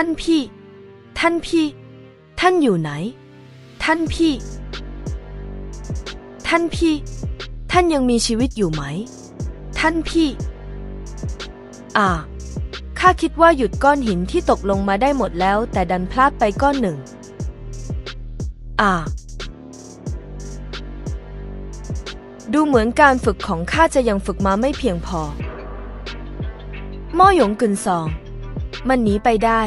ท่านพี่ ท่านพี่ ท่านอยู่ไหน ท่านพี่ ท่านพี่ ท่านยังมีชีวิตอยู่ไหม ท่านพี่ อ่า ข้าคิดว่าหยุดก้อนหินที่ตกลงมาได้หมดแล้ว แต่ดันพลาดไปก้อนหนึ่ง อ่า ดูเหมือนการฝึกของข้าจะยังฝึกมาไม่เพียงพอม่อหยงกึนซอง มันหนีไปได้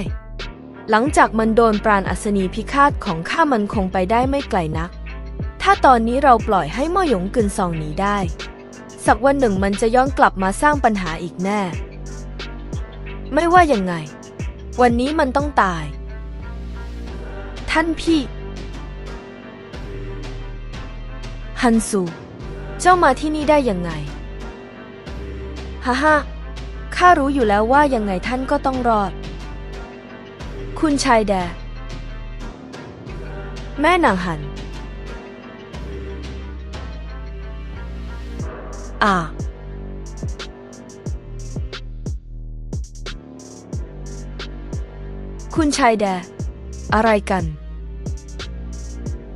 หลังจากมันโดนปราณอัศนีพิฆาตของข้ามันคงไปได้ไม่ไกลนัก ถ้าตอนนี้เราปล่อยให้ม่อหยงกึนซองหนีได้ สักวันหนึ่งมันจะย้อนกลับมาสร้างปัญหาอีกแน่ ไม่ว่ายังไง วันนี้มันต้องตาย ท่านพี่ ฮันซู เจ้ามาที่นี่ได้ยังไง ฮ่าฮ่าข้ารู้อยู่แล้วว่ายังไงท่านก็ต้องรอด คุณชายแด แม่นางหัน อ่า คุณชายแด อะไรกัน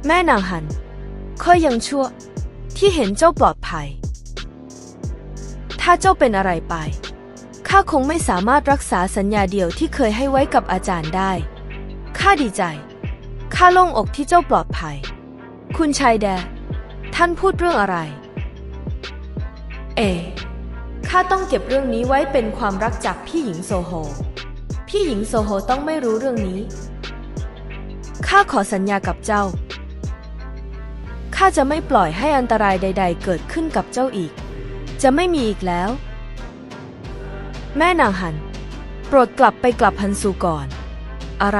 แม่นางหันค่อยยังชั่วที่เห็นเจ้าปลอดภัย ถ้าเจ้าเป็นอะไรไป ข้าคงไม่สามารถรักษาสัญญาเดียวที่เคยให้ไว้กับอาจารย์ได้ ข้าดีใจ ข้าโล่งอกที่เจ้าปลอดภัย คุณชายแด ท่านพูดเรื่องอะไร เอ ข้าต้องเก็บเรื่องนี้ไว้เป็นความรักจากพี่หญิงโซโฮ พี่หญิงโซโฮต้องไม่รู้เรื่องนี้ ข้าขอสัญญากับเจ้า ข้าจะไม่ปล่อยให้อันตรายใด ๆ เกิดขึ้นกับเจ้าอีก จะไม่มีอีกแล้ว แม่นางหัน โปรดกลับไปกลับฮันซูก่อน อะไร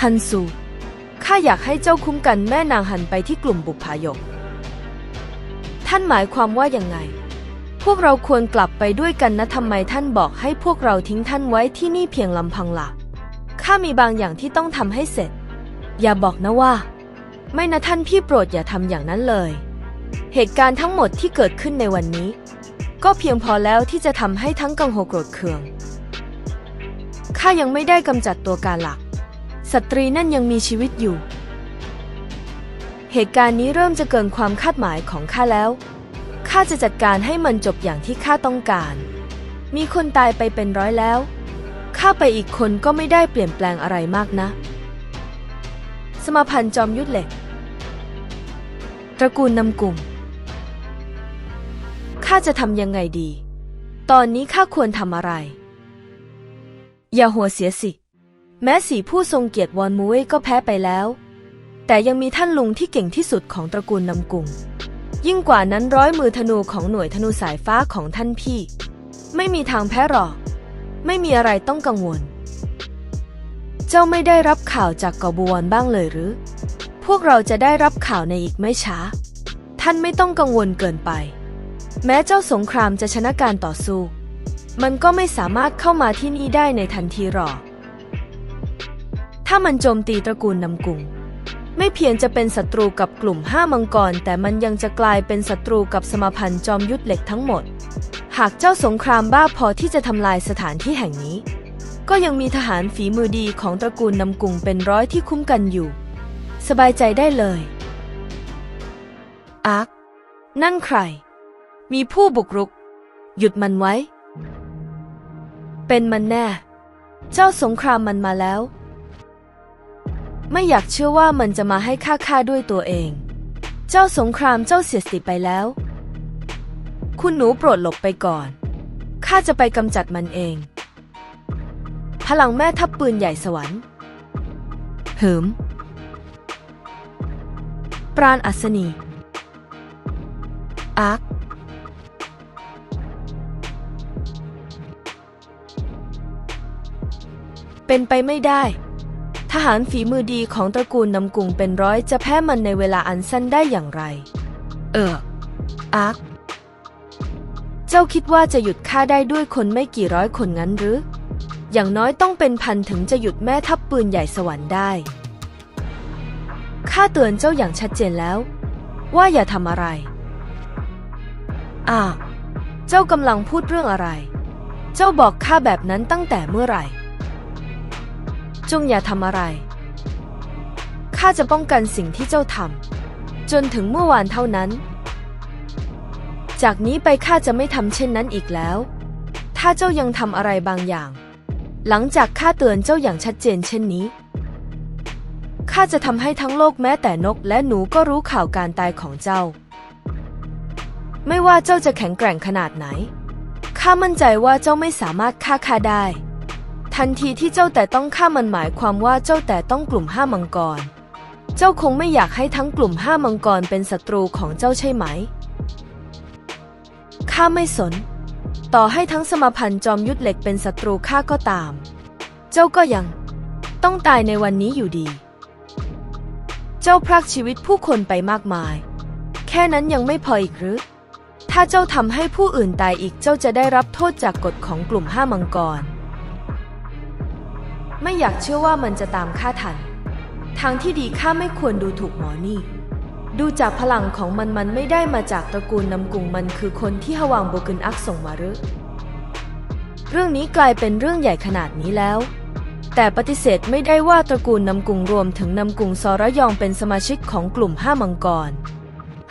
ฮันซู ข้าอยากให้เจ้าคุ้มกันแม่นางหันไปที่กลุ่มบุพายก ท่านหมายความว่ายังไง พวกเราควรกลับไปด้วยกันนะทำไมท่านบอกให้พวกเราทิ้งท่านไว้ที่นี่เพียงลำพังละ่ะข้ามีบางอย่างที่ต้องทำให้เสร็จ อย่าบอกนะว่า ไม่นะท่านพี่โปรดอย่าทำอย่างนั้นเลย เหตุการณ์ทั้งหมดที่เกิดขึ้นในวันนี้ ก็เพียงพอแล้วที่จะทำให้ทั้งกังโฮโกรธเคือง ข้ายังไม่ได้กำจัดตัวการหลัก สตรีนั่นยังมีชีวิตอยู่ เหตุการณ์นี้เริ่มจะเกินความคาดหมายของข้าแล้ว ข้าจะจัดการให้มันจบอย่างที่ข้าต้องการ มีคนตายไปเป็นร้อยแล้ว ข้าไปอีกคนก็ไม่ได้เปลี่ยนแปลงอะไรมากนะ สมาพันธ์จอมยุทธเหล็ก ตระกูลนำกลุ่ม ข้าจะทำยังไงดี ตอนนี้ข้าควรทำอะไร อย่าหัวเสียสิ แม้สีผู้ทรงเกียรติวอนมูเว่ก็แพ้ไปแล้ว แต่ยังมีท่านลุงที่เก่งที่สุดของตระกูลนำกลุ่มยิ่งกว่านั้นร้อยมือธนูของหน่วยธนูสายฟ้าของท่านพี่ ไม่มีทางแพ้หรอก ไม่มีอะไรต้องกังวล เจ้าไม่ได้รับข่าวจากกอบวอนบ้างเลยหรือ พวกเราจะได้รับข่าวในอีกไม่ช้า ท่านไม่ต้องกังวลเกินไป แม้เจ้าสงครามจะชนะการต่อสู้ มันก็ไม่สามารถเข้ามาที่นี่ได้ในทันทีหรอก ถ้ามันโจมตีตระกูลนำกุงไม่เพียงจะเป็นศัตรูกับกลุ่มห้ามังกร แต่มันยังจะกลายเป็นศัตรูกับสมพันธ์จอมยุทธเหล็กทั้งหมด หากเจ้าสงครามบ้าพอที่จะทำลายสถานที่แห่งนี้ ก็ยังมีทหารฝีมือดีของตระกูลนำกุงเป็นร้อยที่คุ้มกันอยู่ สบายใจได้เลยอาร์คนั่นใคร มีผู้บุกรุก หยุดมันไว้ เป็นมันแน่ เจ้าสงครามมันมาแล้ว ไม่อยากเชื่อว่ามันจะมาให้ข้าฆ่าด้วยตัวเอง เจ้าสงครามเจ้าเสียสิไปแล้ว คุณหนูโปรดหลบไปก่อน ข้าจะไปกำจัดมันเอง พลังแม่ทัพปืนใหญ่สวรรค์เหิม ปราณอัศนีอาร์ค เป็นไปไม่ได้ ทหารฝีมือดีของตระกูลนำกุงเป็นร้อยจะแพ้มันในเวลาอันสั้นได้อย่างไร เออ อาร์ค เจ้าคิดว่าจะหยุดข้าได้ด้วยคนไม่กี่ร้อยคนงั้นหรือ อย่างน้อยต้องเป็นพันถึงจะหยุดแม่ทัพปืนใหญ่สวรรค์ได้ ข้าเตือนเจ้าอย่างชัดเจนแล้ว ว่าอย่าทำอะไร อ่า เจ้ากำลังพูดเรื่องอะไร เจ้าบอกข้าแบบนั้นตั้งแต่เมื่อไหร่ จงอย่าทำอะไร ข้าจะป้องกันสิ่งที่เจ้าทำจนถึงเมื่อวานเท่านั้น จากนี้ไปข้าจะไม่ทำเช่นนั้นอีกแล้ว ถ้าเจ้ายังทำอะไรบางอย่าง หลังจากข้าเตือนเจ้าอย่างชัดเจนเช่นนี้ ข้าจะทำให้ทั้งโลกแม้แต่นกและหนูก็รู้ข่าวการตายของเจ้า ไม่ว่าเจ้าจะแข็งแกร่งขนาดไหน ข้ามั่นใจว่าเจ้าไม่สามารถฆ่าข้าได้ ทันทีที่เจ้าแต่ต้องฆ่ามันหมายความว่าเจ้าแต่ต้องกลุ่มห้ามังกร เจ้าคงไม่อยากให้ทั้งกลุ่มห้ามังกรเป็นศัตรูของเจ้าใช่ไหม ข้าไม่สน ต่อให้ทั้งสมพันธ์จอมยุทธเหล็กเป็นศัตรูข้าก็ตาม เจ้าก็ยัง ต้องตายในวันนี้อยู่ดี เจ้าพรากชีวิตผู้คนไปมากมาย แค่นั้นยังไม่พออีกหรือ ถ้าเจ้าทำให้ผู้อื่นตายอีกเจ้าจะได้รับโทษจากกฎของกลุ่มห้ามังกร ไม่อยากเชื่อว่ามันจะตามข้าทัน ทางที่ดีข้าไม่ควรดูถูกหมอนี่ ดูจากพลังของมันมันไม่ได้มาจากตระกูลนำกุงมันคือคนที่ฮวางโบกุนอักส่งมาหรือเรื่องนี้กลายเป็นเรื่องใหญ่ขนาดนี้แล้ว แต่ปฏิเสธไม่ได้ว่าตระกูลนำกุงรวมถึงนำกุงซอระยองเป็นสมาชิกของกลุ่มห้ามังกร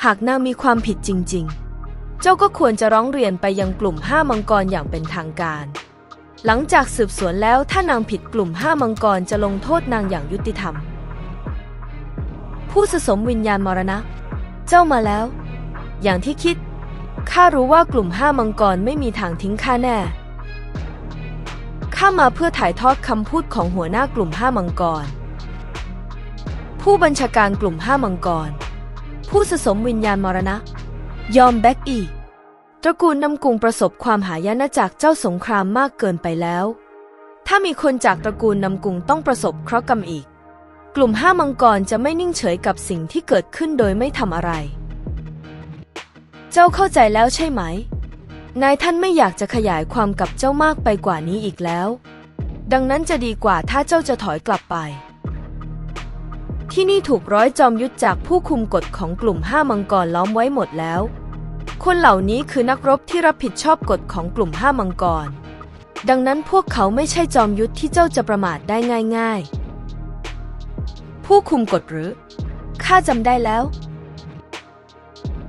หากนางมีความผิดจริง ๆ เจ้าก็ควรจะร้องเรียนไปยังกลุ่มห้ามังกรอย่างเป็นทางการ หลังจากสืบสวนแล้วถ้านางผิดกลุ่มห้ามังกรจะลงโทษนางอย่างยุติธรรม ผู้สะสมวิญญาณมรณะ เจ้ามาแล้ว อย่างที่คิดข้ารู้ว่ากลุ่มห้ามังกรไม่มีทางทิ้งข้าแน่ข้ามาเพื่อถ่ายทอดคำพูดของหัวหน้ากลุ่มห้ามังกร ผู้บัญชาการกลุ่มห้ามังกร ผู้สะสมวิญญาณมรณะ ยอมแบ็กอี ตระกูลนำกุงประสบความหายนะจากเจ้าสงครามมากเกินไปแล้ว ถ้ามีคนจากตระกูลนำกุงต้องประสบเคราะห์กรรมอีก กลุ่มห้ามังกรจะไม่นิ่งเฉยกับสิ่งที่เกิดขึ้นโดยไม่ทำอะไร เจ้าเข้าใจแล้วใช่ไหม นายท่านไม่อยากจะขยายความกับเจ้ามากไปกว่านี้อีกแล้ว ดังนั้นจะดีกว่าถ้าเจ้าจะถอยกลับไป ที่นี่ถูกร้อยจอมยุทธจากผู้คุมกฎของกลุ่มห้ามังกรล้อมไว้หมดแล้ว คนเหล่านี้คือนักรบที่รับผิดชอบกฎของกลุ่มห้ามังกร ดังนั้นพวกเขาไม่ใช่จอมยุทธที่เจ้าจะประมาทได้ง่ายๆ ผู้คุมกฎหรือ ข้าจำได้แล้ว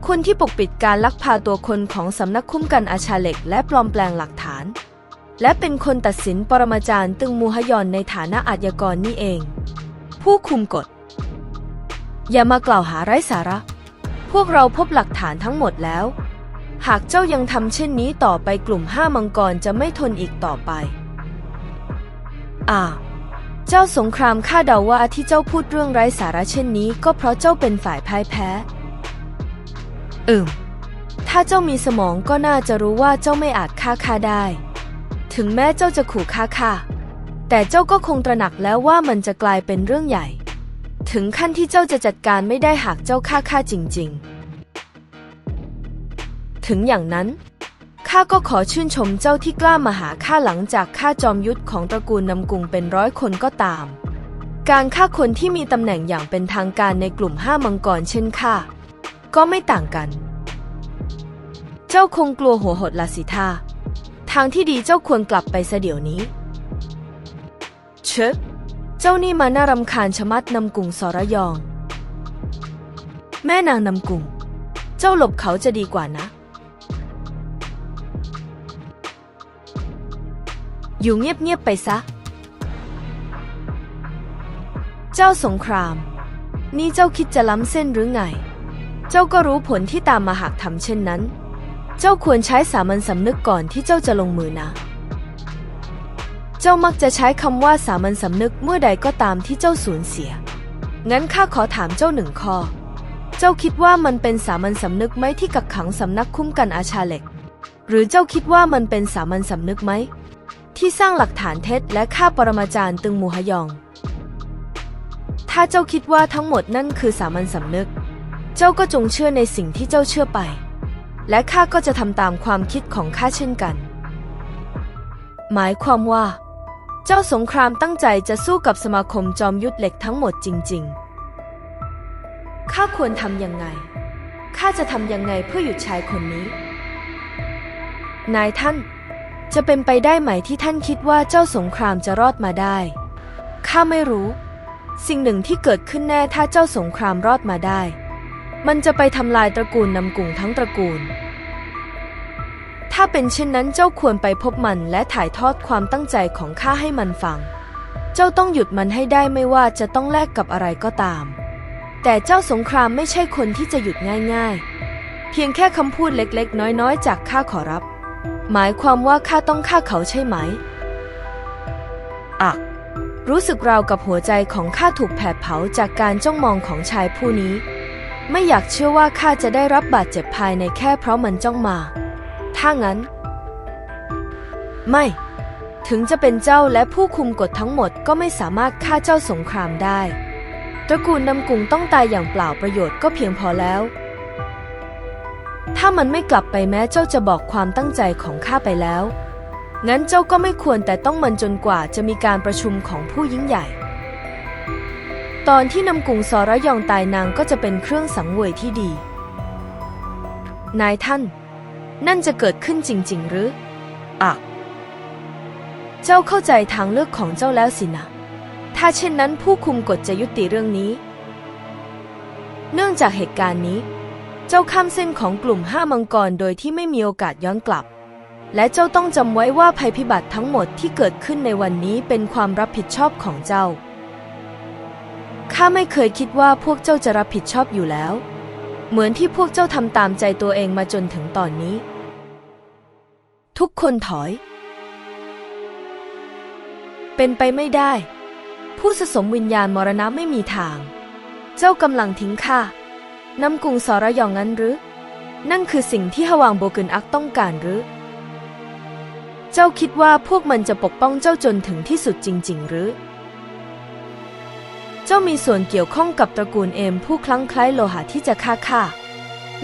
คนที่ปกปิดการลักพาตัวคนของสำนักคุ้มกันอาชาเล็กและปลอมแปลงหลักฐาน และเป็นคนตัดสินปรมาจารย์ตึงมูฮยอนในฐานะอาญากรนี่เอง ผู้คุมกฎ อย่ามากล่าวหาไร้สาระ พวกเราพบหลักฐานทั้งหมดแล้ว หากเจ้ายังทำเช่นนี้ต่อไปกลุ่มห้ามังกรจะไม่ทนอีกต่อไป อ่า เจ้าสงครามข้าเดาว่าที่เจ้าพูดเรื่องไร้สาระเช่นนี้ ก็เพราะเจ้าเป็นฝ่ายพ่ายแพ้ อืม ถ้าเจ้ามีสมองก็น่าจะรู้ว่าเจ้าไม่อาจฆ่าข้าได้ ถึงแม้เจ้าจะขู่ฆ่าข้าแต่เจ้าก็คงตระหนักแล้วว่ามันจะกลายเป็นเรื่องใหญ่ ถึงขั้นที่เจ้าจะจัดการไม่ได้หากเจ้าฆ่าข้าจริง ๆ ถึงอย่างนั้นข้าก็ขอชื่นชมเจ้าที่กล้ามาหาข้าหลังจากข้าจอมยุทธของตระกูลนำกุงเป็นร้อยคนก็ตาม การฆ่าคนที่มีตำแหน่งอย่างเป็นทางการในกลุ่มห้ามังกรเช่นข้าก็ไม่ต่างกัน เจ้าคงกลัวหัวหดลาสิท่าทางที่ดีเจ้าควรกลับไปซะเดี๋ยวนี้เชอะ เจ้านี่มาน่ารำคาญชะมัดนำกุงสระยอง แม่นางนำกุงเจ้าหลบเขาจะดีกว่านะ อยู่เงียบๆไปซะ เจ้าสงคราม นี่เจ้าคิดจะล้ำเส้นหรือไง เจ้าก็รู้ผลที่ตามมาหากทำเช่นนั้น เจ้าควรใช้สามัญสำนึกก่อนที่เจ้าจะลงมือนะ เจ้ามักจะใช้คำว่าสามัญสำนึกเมื่อใดก็ตามที่เจ้าสูญเสีย งั้นข้าขอถามเจ้าหนึ่งข้อ เจ้าคิดว่ามันเป็นสามัญสำนึกไหมที่กักขังสำนักคุ้มกันอาชาเล็ก หรือเจ้าคิดว่ามันเป็นสามัญสำนึกไหม ที่สร้างหลักฐานเท็จและฆ่าปรมาจารย์ตึงมูฮยอง ถ้าเจ้าคิดว่าทั้งหมดนั่นคือสามัญสำนึก เจ้าก็จงเชื่อในสิ่งที่เจ้าเชื่อไป และข้าก็จะทำตามความคิดของข้าเช่นกัน หมายความว่า เจ้าสงครามตั้งใจจะสู้กับสมาคมจอมยุทธเหล็กทั้งหมดจริง ๆ ข้าควรทำยังไง ข้าจะทำยังไงเพื่อหยุดชายคนนี้ นายท่าน จะเป็นไปได้ไหมที่ท่านคิดว่าเจ้าสงครามจะรอดมาได้ ข้าไม่รู้ สิ่งหนึ่งที่เกิดขึ้นแน่ถ้าเจ้าสงครามรอดมาได้ มันจะไปทำลายตระกูลนำกุ่งทั้งตระกูล ถ้าเป็นเช่นนั้นเจ้าควรไปพบมันและถ่ายทอดความตั้งใจของข้าให้มันฟัง เจ้าต้องหยุดมันให้ได้ไม่ว่าจะต้องแลกกับอะไรก็ตาม แต่เจ้าสงครามไม่ใช่คนที่จะหยุดง่ายๆ เพียงแค่คำพูดเล็กๆ น้อยๆ จากข้าขอรับ หมายความว่าข้าต้องฆ่าเขาใช่ไหมอะรู้สึกราวกับหัวใจของข้าถูกแผดเผาจากการจ้องมองของชายผู้นี้ ไม่อยากเชื่อว่าข้าจะได้รับบาดเจ็บภายในแค่เพราะมันจ้องมา ถ้างั้น ไม่ ถึงจะเป็นเจ้าและผู้คุมกฎทั้งหมดก็ไม่สามารถฆ่าเจ้าสงครามได้ ตระกูลนำกุงต้องตายอย่างเปล่าประโยชน์ก็เพียงพอแล้ว ถ้ามันไม่กลับไปแม้เจ้าจะบอกความตั้งใจของข้าไปแล้ว งั้นเจ้าก็ไม่ควรแต่ต้องมันจนกว่าจะมีการประชุมของผู้ยิ่งใหญ่ ตอนที่นำกุงสอระยองตายนางก็จะเป็นเครื่องสังเวยที่ดี นายท่าน นั่นจะเกิดขึ้นจริง ๆ หรืออะเจ้าเข้าใจทางเลือกของเจ้าแล้วสินะ ถ้าเช่นนั้นผู้คุมกฎจะยุติเรื่องนี้ เนื่องจากเหตุการณ์นี้ เจ้าข้ามเส้นของกลุ่มห้ามังกรโดยที่ไม่มีโอกาสย้อนกลับ และเจ้าต้องจำไว้ว่าภัยพิบัติทั้งหมดที่เกิดขึ้นในวันนี้เป็นความรับผิดชอบของเจ้า ข้าไม่เคยคิดว่าพวกเจ้าจะรับผิดชอบอยู่แล้ว เหมือนที่พวกเจ้าทำตามใจตัวเองมาจนถึงตอนนี้ ทุกคนถอย เป็นไปไม่ได้ ผู้สะสมวิญญาณมรณะไม่มีทาง เจ้ากำลังทิ้งข้านำกุงสระยองงั้นหรือ นั่นคือสิ่งที่ฮวางโบกึนอักต้องการหรือ เจ้าคิดว่าพวกมันจะปกป้องเจ้าจนถึงที่สุดจริง ๆ หรือ เจ้ามีส่วนเกี่ยวข้องกับตระกูลเอมผู้คลั่งไคล้โลหะที่จะฆ่าข้า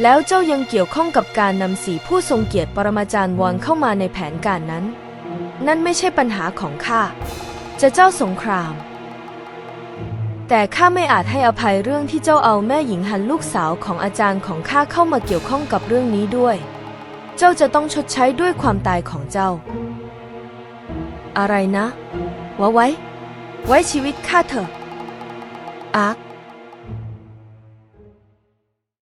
แล้วเจ้ายังเกี่ยวข้องกับการนำสีผู้ทรงเกียรติปรมาจารย์วอนเข้ามาในแผนการนั้น นั่นไม่ใช่ปัญหาของข้า จะเจ้าสงคราม แต่ข้าไม่อาจให้อภัยเรื่องที่เจ้าเอาแม่หญิงหันลูกสาวของอาจารย์ของข้าเข้ามาเกี่ยวข้องกับเรื่องนี้ด้วย เจ้าจะต้องชดใช้ด้วยความตายของเจ้า อะไรนะว่าไว้ ไว้ชีวิตข้าเถอะ อาร์ค